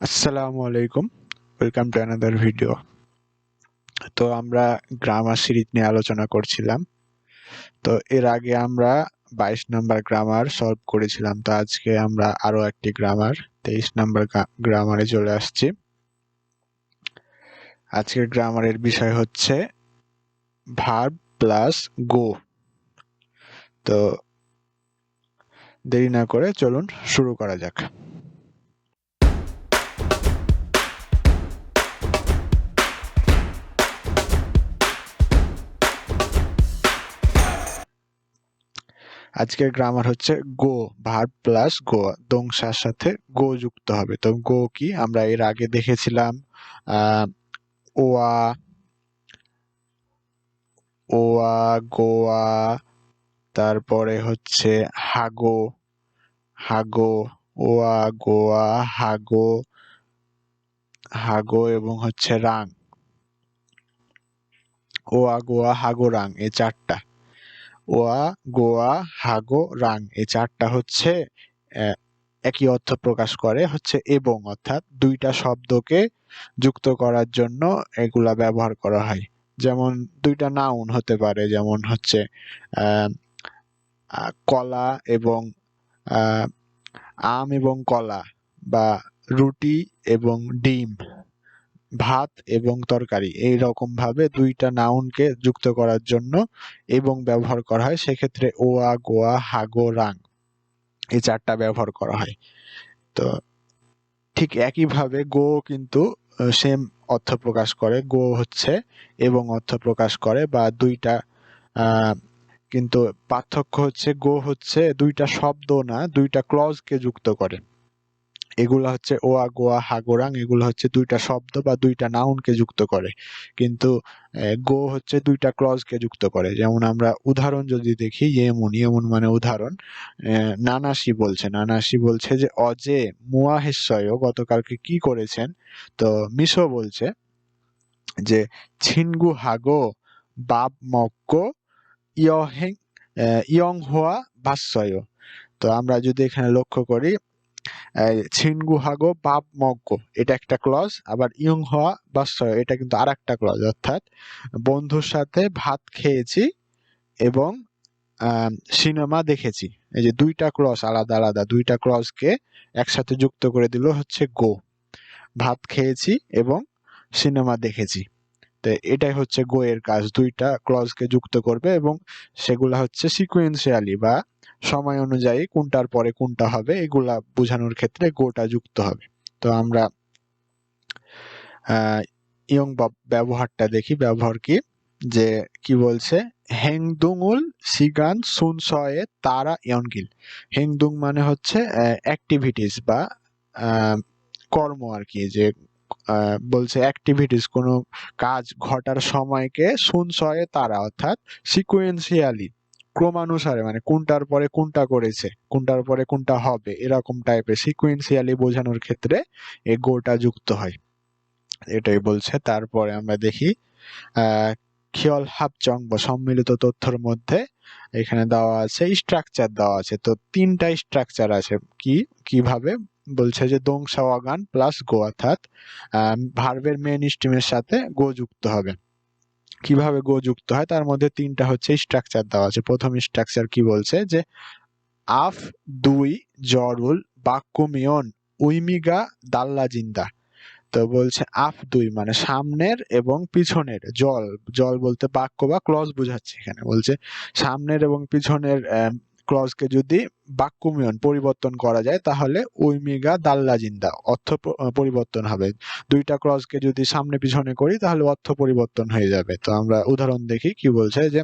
আসসালামু আলাইকুম। Welcome to another video তো আমরা গ্রামার সিরিজ নিয়ে আলোচনা করছিলাম। তো এর আগে আমরা বাইশ নাম্বার গ্রামার সলভ করেছিলাম। তো আজকে আমরা আরও একটি গ্রামার তেইশ নাম্বার গ্রামারে চলে আসছি। আজকের গ্রামারের বিষয় হচ্ছে ভার্ব প্লাস গো তো দেরি না করে চলুন শুরু করা যাক। আজকের গ্রামার হচ্ছে গো ভার্ব প্লাস গো দংশার সাথে গো যুক্ত হবে। তো গো কি? আমরা এর আগে দেখেছিলাম ওয়া ওয়া, গোয়া, তারপরে হচ্ছে হাগো হাগো, ওয়া, গোয়া, হাগো হাগো এবং হচ্ছে রাং। ওয়া, গোয়া, হাগো, রাং, এই চারটা। ওয়া, গোয়া, হাগো, রাং এই চারটা হচ্ছে একই অর্থ প্রকাশ করে হচ্ছে এবং অর্থাৎ দুইটা শব্দকে যুক্ত করার জন্য এগুলা ব্যবহার করা হয়। যেমন দুইটা নাউন হতে পারে, যেমন হচ্ছে কলা এবং আম এবং কলা বা রুটি এবং ডিম। ভাত এবং তরকারি এই রকম ভাবে দুইটা নাউনকে যুক্ত করার জন্য এবং ব্যবহার করা হয়। সেক্ষেত্রে ওয়া, গোয়া, হাগো, রাং এই চারটা ব্যবহার করা হয়। তো ঠিক একইভাবে গো কিন্তু সেম অর্থ প্রকাশ করে। গো হচ্ছে এবং অর্থ প্রকাশ করে বা দুইটা কিন্তু পার্থক্য হচ্ছে গো হচ্ছে দুইটা শব্দ না, দুইটা ক্লজকে যুক্ত করে। এগুলো হচ্ছে ওয়া, গোয়া, হাগোরাং, এগুলো হচ্ছে দুইটা শব্দ বা দুইটা নাউনকে যুক্ত করে। কিন্তু গো হচ্ছে দুইটা ক্লজকে যুক্ত করে। যেমন আমরা উদাহরণ যদি দেখি, ইয়েমুন ইয়েমুন মানে উদাহরণ নানাসি বলছে। নানাসি বলছে যে, অজে মুয়াহেশ্বয়, গতকালকে কি করেছেন? তো মিশো বলছে যে, ছিনগু হাগো বাপ মক্কো, ইয়হেং ইয়ং হোয়া ভাস্যয় তো আমরা যদি এখানে লক্ষ্য করি ছিনগুহাগো বাপ মগ্গ, এটা একটা ক্লজ আবার ইয়ং হওয়া বাস্তয় এটা কিন্তু আর একটা ক্লজ অর্থাৎ বন্ধুর সাথে ভাত খেয়েছি এবং সিনেমা দেখেছি। এই যে দুইটা ক্লজ আলাদা আলাদা, দুইটা ক্লজকে একসাথে যুক্ত করে দিল হচ্ছে গো ভাত খেয়েছি এবং সিনেমা দেখেছি। তো এটাই হচ্ছে গো এর কাজ, দুইটা ক্লজকে যুক্ত করবে এবং সেগুলা হচ্ছে সিকুয়েন্সিয়ালি বা সময় অনুযায়ী কোনটার পরে কোনটা হবে, এগুলা বোঝানোর ক্ষেত্রে গোটা যুক্ত হবে। তো আমরা ইয়ং ব্যবহারটা দেখি, ব্যবহার কি? যে কি বলছে? হেংদুংউল সিগান সুনসয়ে তারা ইয়নগিল হেংদুং মানে হচ্ছে অ্যাক্টিভিটিস বা কর্ম আর কি। যে বলছে অ্যাক্টিভিটিস কোনো কাজ ঘটার সময়কে সুনসয়ে তারা, অর্থাৎ সিকুয়েন্সিয়ালি ক্রমানুসারে মানে কোনটার পরে কোনটা করেছে, কোনটার পরে কোনটা হবে, এরকম টাইপের সিকুয়েন্সিয়ালি বোঝানোর ক্ষেত্রে এই গোটা যুক্ত হয়। এটাই বলছে। তারপরে আমরা দেখি খিয়ল হাবচং বা সম্মিলিত তথ্যর মধ্যে এখানে দেওয়া আছে স্ট্রাকচার দেওয়া আছে। তো তিনটা স্ট্রাকচার আছে। কি, কীভাবে? বলছে যে দং সাওয়াগান প্লাস গো অর্থাৎ ভার্বের মেন স্টিমের সাথে গো যুক্ত হবে। কীভাবে গো যুক্ত হয়, তার মধ্যে তিনটা হচ্ছে স্ট্রাকচার দেওয়া আছে। প্রথম স্ট্রাকচার কি বলছে? যে আফ, দুই, জরুল, বাক্যমিয়ন, উইমিগা, দাল্লা, জিন্দা। তো বলছে আফ, দুই মানে সামনের এবং পিছনের, জল। জল বলতে বাক্য বা ক্লজ বোঝাচ্ছে এখানে। বলছে সামনের এবং পিছনের ক্লজকে যদি বাক্যমিয়ন পরিবর্তন করা যায়, তাহলে উইমিগা দাল্লা জিন্দা অর্থ পরিবর্তন হবে। দুইটা ক্লজকে যদি সামনে পিছনে করি, তাহলে অর্থ পরিবর্তন হয়ে যাবে। তো আমরা উদাহরণ দেখি কি বলছে যে,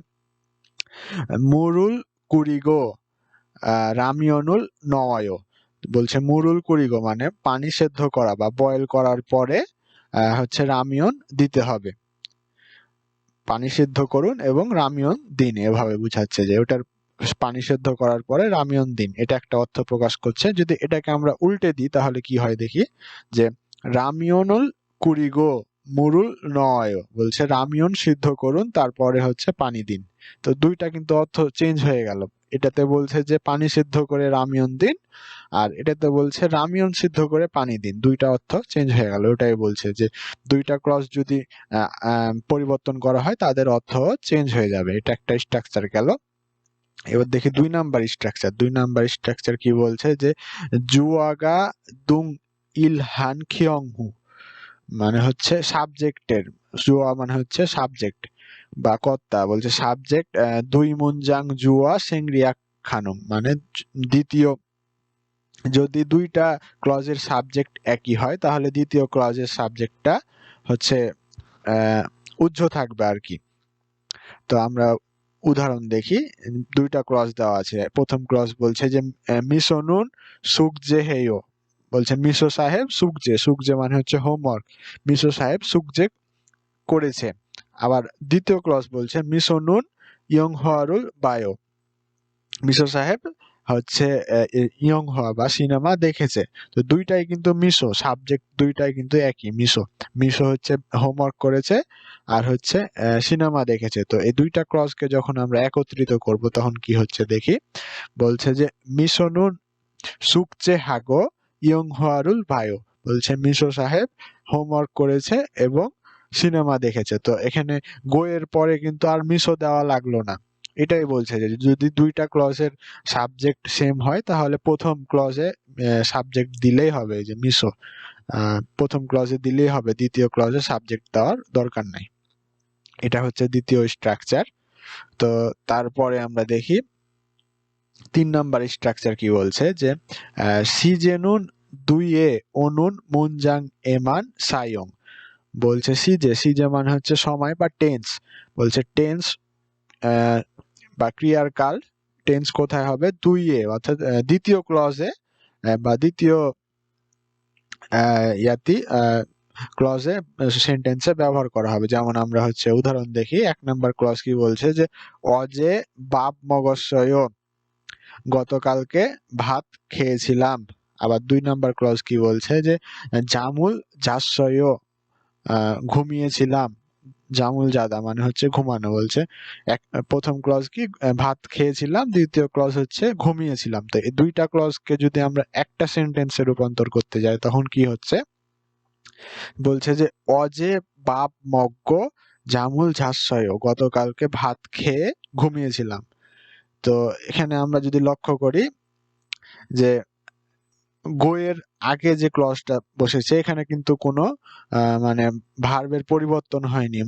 মুরুল কুরিগো রামিয়নুল নওয়ায়। বলছে মুরুল কুরিগো মানে পানি সেদ্ধ করা বা বয়েল করার পরে হচ্ছে রামিয়ন দিতে হবে। পানি সিদ্ধ করুন এবং রামিয়ন দিন, এভাবে বুঝাচ্ছে যে, ওটার পানি সেদ্ধ করার পরে রামিয়ন দিন। এটা একটা অর্থ প্রকাশ করছে। যদি এটাকে আমরা উল্টে দিই, তাহলে কি হয় দেখি? যে রামিয়নুল কুরিগো মুরুল নয়। বলছে রামিয়ন সিদ্ধ করুন, তারপরে হচ্ছে পানি দিন। তো দুইটা কিন্তু অর্থ চেঞ্জ হয়ে গেল। এটাতে বলছে যে পানি সিদ্ধ করে রামিয়ন দিন, আর এটাতে বলছে রামিয়ন সিদ্ধ করে পানি দিন। দুইটা অর্থ চেঞ্জ হয়ে গেল। ওটাই বলছে যে দুইটা ক্রস যদি পরিবর্তন করা হয়, তাদের অর্থ চেঞ্জ হয়ে যাবে। এটা একটা স্ট্রাকচার গেল। এবার দেখি দুই নাম্বার স্ট্রাকচার দুই নাম্বার স্ট্রাকচার কি বলছে যে, জুয়াগা দুং ইলহান খিয়ংহু মানে হচ্ছে সাবজেক্টের জুয়া মানে হচ্ছে সাবজেক্ট বা কর্তা, বলছে সাবজেক্ট দুই মুনজাং জুয়া সেংরিয়া খানুম মানে দ্বিতীয়, যদি দুইটা ক্লজের সাবজেক্ট একই হয়, তাহলে দ্বিতীয় ক্লজের সাবজেক্টটা হচ্ছে উজ্জ্ব থাকবে আর কি। তো আমরা উদাহরণ দেখি। দুইটা ক্রস দেওয়া আছে। প্রথম ক্রস বলছে যে মিসনুন সুখ সুকজে হেয়। বলছে মিশো সাহেব সুকজে সুকজে মানে হচ্ছে হোমওয়ার্ক মিশো সাহেব সুখ যে করেছে। আবার দ্বিতীয় ক্রস বলছে মিসনুন ইয়ং হওয়ারুল বায়ো। মিশো সাহেব হচ্ছে ইয়ং হওয়া বা সিনেমা দেখেছে। তো দুইটাই কিন্তু মিশো, সাবজেক্ট দুইটাই কিন্তু একই, মিশো। মিশো হচ্ছে হোমওয়ার্ক করেছে আর হচ্ছে সিনেমা দেখেছে। তো এই দুইটা ক্রসকে যখন আমরা একত্রিত করব, তখন কি হচ্ছে দেখি? বলছে যে মিসনুন সুকচে হাগো, ইয়ং হোয়ারুল বায়ো বলছে মিশো সাহেব, হোমওয়ার্ক করেছে এবং সিনেমা দেখেছে। তো এখানে গোয়ের পরে কিন্তু আর মিশো দেওয়া লাগল না। এটাই বলছে যে যদি দুইটা ক্লজের সাবজেক্ট সেম হয় তাহলে প্রথম ক্লজে সাবজেক্ট দিলেই হবে যে মিশো। প্রথম ক্লজে দিলেই হবে দ্বিতীয় ক্লজে সাবজেক্ট দেওয়ার দরকার নাই। এটা হচ্ছে দ্বিতীয় স্ট্রাকচার তো তারপরে আমরা দেখি তিন নাম্বার স্ট্রাকচার কি বলছে যে আহ, দুই এ অনুন মুনজাং এমান সায়ং। বলছে সিজে সিজে মানে হচ্ছে সময় বা টেন্স বলছে টেন্স বা ক্রিয়ার কাল টেন্স কোথায় হবে? দুই এ অর্থাৎ দ্বিতীয় ক্লজে বা দ্বিতীয় ইয়াতি ক্লজে সেন্টেন্সে ব্যবহার করা হবে। যেমন আমরা হচ্ছে উদাহরণ দেখি এক নাম্বার ক্লজ কি বলছে যে অজে বাপ মগস্বয় গতকালকে ভাত খেয়েছিলাম। আবার দুই নাম্বার ক্লজ কি বলছে যে জামুল আহ, ঘুমিয়েছিলাম। জামুল জাদা মানে হচ্ছে ঘুমানো বলছে। এক, প্রথম ক্লজ কি? ভাত খেয়েছিলাম, দ্বিতীয় ক্লজ হচ্ছে ঘুমিয়েছিলাম। তো এই দুইটা ক্লজকে যদি আমরা একটা সেন্টেন্সে রূপান্তর করতে যাই, তখন কি হচ্ছে? বলছে যে, অজে বাপ মগ্গ জামুল ঝাস্যয় গতকালকে ভাত খেয়ে ঘুমিয়েছিলাম। তো এখানে আমরা যদি লক্ষ্য করি যে গোয়ের আগে যে ক্লজটা বসেছে, এখানে কিন্তু কোনো মানে ভার্বের পরিবর্তন হয়নি।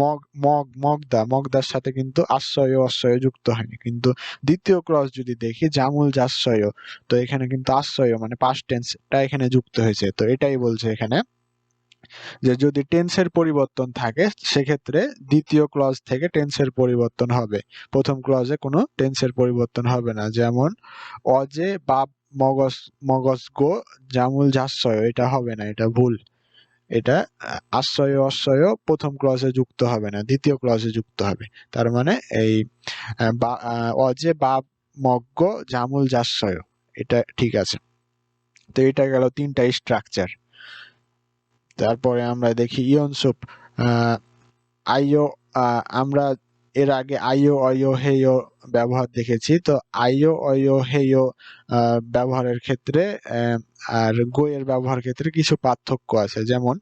মগ মগ, মগদা, মগদার সাথে কিন্তু আশ্রয় অশ্রয় যুক্ত হয়নি। কিন্তু দ্বিতীয় ক্লজ যদি দেখি, জামুল যাশ্রয়, তো এখানে কিন্তু আশ্রয় মানে পাস্ট টেন্সটা এখানে যুক্ত হয়েছে। তো এটাই বলছে এখানে যে যদি টেন্সের পরিবর্তন থাকে, সেক্ষেত্রে দ্বিতীয় ক্লজ থেকে টেন্সের পরিবর্তন হবে। প্রথম ক্লজে কোনো টেন্সের পরিবর্তন হবে না। যেমন, অজে বাপ মগজ মগজ গো, জামুল যাশ্রয় এটা হবে না, এটা ভুল। এটা আশ্রয় অশ্রয় প্রথম ক্লজে যুক্ত হবে না, দ্বিতীয় ক্লজে যুক্ত হবে। তার মানে এই অজে বাপ মগ্গ জামুল যাশ্রয় এটা ঠিক আছে। তো এটা গেল তিনটা স্ট্রাকচার তারপরে আমরা দেখি ইয়নসুপ আইও আমরা এর আগে আইও অয়ো হেয় ব্যবহার দেখেছি। তো আইও অয়ো হেয় ব্যবহারের ক্ষেত্রে আর গোয়ের ব্যবহার ক্ষেত্রে কিছু পার্থক্য আছে। যেমন,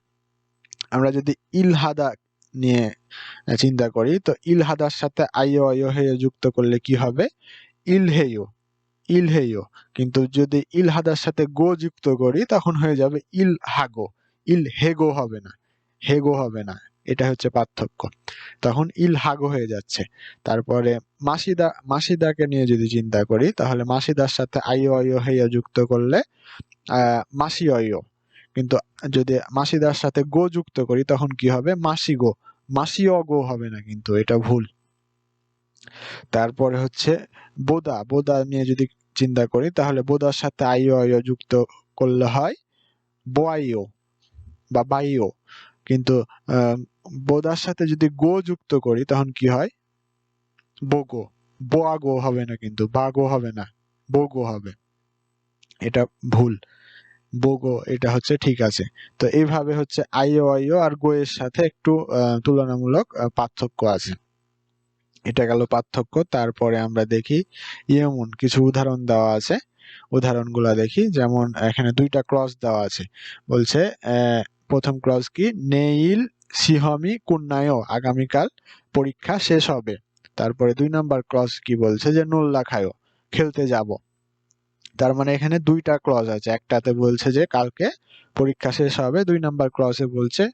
আমরা যদি ইলহাদা নিয়ে চিন্তা করি, তো ইলহাদার সাথে আইও অয়ো হেয় যুক্ত করলে কি হবে? ইলহেয় ইলহেয় কিন্তু যদি ইলহাদার সাথে গো যুক্ত করি, তখন হয়ে যাবে ইল হাগো ইল হেগো হবে না, হেগো হবে না। এটা হচ্ছে পার্থক্য। তখন ইল হাগো হয়ে যাচ্ছে। তারপরে মাসিদা, মাসিদাকে নিয়ে যদি চিন্তা করি, তাহলে মাসিদার সাথে আইও আইও হেয় যুক্ত করলে মাসি অয় কিন্তু যদি মাসিদার সাথে গো যুক্ত করি, তখন কি হবে? মাসি গো। মাসি অগো হবে না কিন্তু, এটা ভুল। তারপরে হচ্ছে বোদা। বোদা নিয়ে যদি চিন্তা করি, তাহলে বোদার সাথে আইও আইও যুক্ত করলে হয় বোয়াইও বা বাইও। কিন্তু বোদার সাথে যদি গো যুক্ত করি, তখন কি হয়? বোগো বোয়াগো হবে না কিন্তু বাগো হবে না বোগো হবে। এটা ভুল। বোগো এটা হচ্ছে ঠিক আছে। তো এইভাবে হচ্ছে আইও আইও আর গো এর সাথে একটু তুলনামূলক পার্থক্য আছে। এটা গেল পার্থক্য, তারপরে আমরা দেখি ইয়মুন, কিছু উদাহরণ দেওয়া আছে। উদাহরণগুলো দেখি, যেমন এখানে দুইটা ক্রস দেওয়া আছে। বলছে প্রথম ক্রস কি? নেইল সিহমি কুন্নায় আগামীকাল পরীক্ষা শেষ হবে। তারপরে দুই নাম্বার ক্লজ কি বলছে যে নোল্লা খায়ো খেলতে যাব। তার মানে এখানে দুইটা ক্লজ আছে। একটাতে বলছে যে, কালকে পরীক্ষা শেষ হবে। দুই নাম্বার ক্লজে বলছে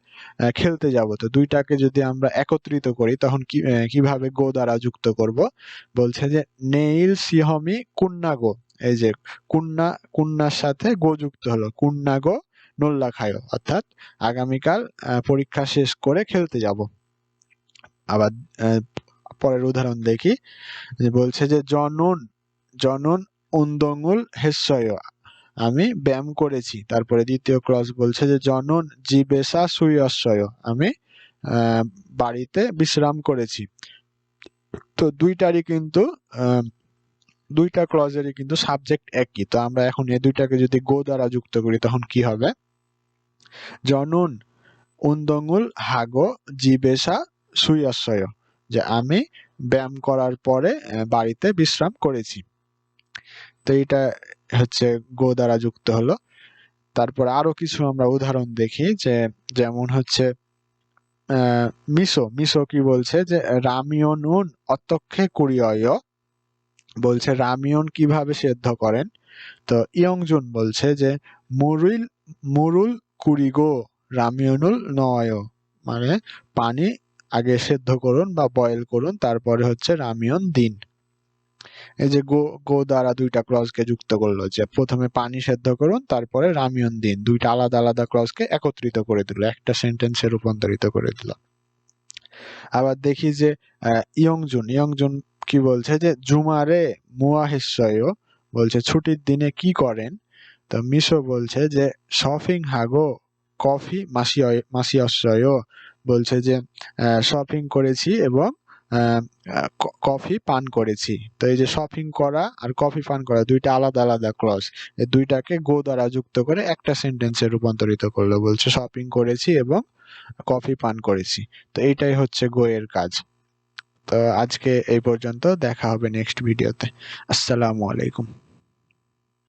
খেলতে যাব। তো দুইটাকে যদি আমরা একত্রিত করি, তখন কি কীভাবে গো দ্বারা যুক্ত করব? বলছে যে, নেইল সিহমি কুন্না গো এই যে, কুন্না, কুন্নার সাথে গো যুক্ত হলো। কুন্না গো নোল্লা খায়ো অর্থাৎ আগামীকাল পরীক্ষা শেষ করে খেলতে যাব। আবার পরের উদাহরণ দেখি। বলছে যে, জনন জনন উন্দঙ্গুল হেস্যয় আমি ব্যায়াম করেছি। তারপরে দ্বিতীয় ক্রস বলছে যে, জনন জিবেসা সুয়স্বয় আমি বাড়িতে বিশ্রাম করেছি। তো দুইটারই কিন্তু দুইটা ক্লজেরই কিন্তু সাবজেক্ট একই। তো আমরা এখন এই দুইটাকে যদি গো দ্বারা যুক্ত করি, তখন কি হবে? জনন, উন্দঙ্গুল, হাগো জিবেসা সুয়স্বয়, যে আমি ব্যায়াম করার পরে বাড়িতে বিশ্রাম করেছি। তো এটা হচ্ছে গো দ্বারা যুক্ত হলো। তারপর আরও কিছু আমরা উদাহরণ দেখি, যে যেমন হচ্ছে মিসো মিসো কি বলছে যে রামিয়নুন অত্যক্ষে কুরিয় বলছে রামিয়ন কীভাবে সেদ্ধ করেন? তো ইয়ংজুন বলছে যে, মুরুল মুরুল কুরিগো রামিয়নুল নয়। মানে পানি আগে সেদ্ধ করুন বা বয়েল করুন, তারপরে হচ্ছে রামিয়ন দিন। এই যে গো গো দ্বারা দুইটা ক্লজকে যুক্ত করল যে প্রথমে পানি সেদ্ধ করুন, তারপরে রামিয়ন দিন। দুইটা আলাদা আলাদা ক্লজকে একত্রিত করে দিল, একটা সেন্টেন্সে রূপান্তরিত করে দিল। আবার দেখি যে ইয়ংজুন ইয়ংজুন কি বলছে যে, জুমারে মুয়াহিসয় বলছে ছুটির দিনে কি করেন? তো মিশো বলছে যে, শপিং হাগো, কফি মাসি মাসি মাসিয়স্বয় বলছে যে শপিং করেছি এবং কফি পান করেছি। তো এই যে শপিং করা আর কফি পান করা দুইটা আলাদা আলাদা ক্লজ। এই দুইটাকে গো দ্বারা যুক্ত করে একটা সেন্টেন্সে রূপান্তরিত করল, বলছে শপিং করেছি এবং কফি পান করেছি। তো এইটাই হচ্ছে গো এর কাজ। তো আজকে এই পর্যন্ত দেখা হবে নেক্সট ভিডিওতে। আসসালামু আলাইকুম।